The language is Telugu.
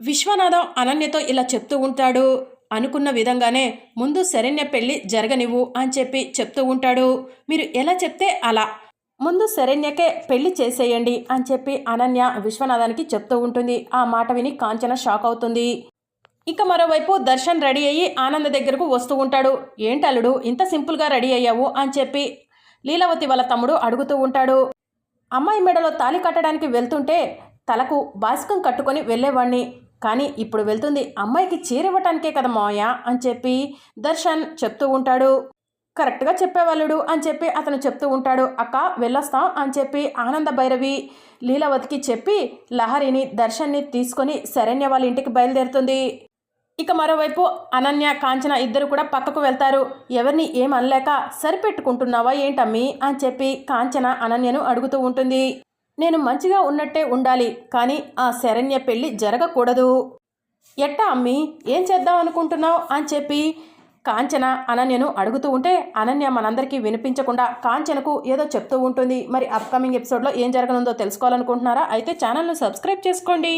విశ్వనాథం అనన్యతో ఇలా చెప్తూ ఉంటాడు. అనుకున్న విధంగానే ముందు శరణ్య పెళ్ళి జరగనివ్వు అని చెప్పి చెప్తూ ఉంటాడు. మీరు ఎలా చెప్తే అలా. ముందు శరణ్యకే పెళ్ళి చేసేయండి అని చెప్పి అనన్య విశ్వనాథానికి చెప్తూ ఉంటుంది. ఆ మాట విని కాంచన షాక్ అవుతుంది. ఇక మరోవైపు దర్శన్ రెడీ అయ్యి ఆనంద్ దగ్గరకు వస్తూ ఉంటాడు. ఏంటల్లుడు ఇంత సింపుల్గా రెడీ అయ్యావు? అని చెప్పి లీలావతి వాళ్ళ తమ్ముడు అడుగుతూ ఉంటాడు. అమ్మాయి మెడలో తాళి కట్టడానికి వెళ్తుంటే తలకు బాసికం కట్టుకొని వెళ్ళేవాణ్ణి. కానీ ఇప్పుడు వెళ్తుంది అమ్మాయికి చీర ఇవ్వటానికే కదా మావయ్య అని చెప్పి దర్శన్ చెప్తూ ఉంటాడు. కరెక్ట్గా చెప్పేవాళ్ళుడు అని చెప్పి అతను చెప్తూ ఉంటాడు. అక్క వెళ్ళొస్తాం అని చెప్పి ఆనంద భైరవి లీలావతికి చెప్పి లహరిని దర్శన్ని తీసుకొని శరణ్య వాళ్ళ ఇంటికి బయలుదేరుతుంది. ఇక మరోవైపు అనన్య కాంచన ఇద్దరు కూడా పక్కకు వెళ్తారు. ఎవరిని ఏం అనలేక సరిపెట్టుకుంటున్నావా ఏంటమ్మి అని చెప్పి కాంచన అనన్యను అడుగుతూ ఉంటుంది. నేను మంచిగా ఉన్నట్టే ఉండాలి కానీ ఆ శరణ్య పెళ్ళి జరగకూడదు. ఎట్టా అమ్మి ఏం చేద్దాం అనుకుంటున్నావు? అని చెప్పి కాంచన అనన్యను అడుగుతూ ఉంటే అనన్య మనందరికీ వినిపించకుండా కాంచనకు ఏదో చెప్తూ ఉంటుంది. మరి అప్కమింగ్ ఎపిసోడ్లో ఏం జరగనుందో తెలుసుకోవాలనుకుంటున్నారా? అయితే ఛానల్ను సబ్స్క్రైబ్ చేసుకోండి.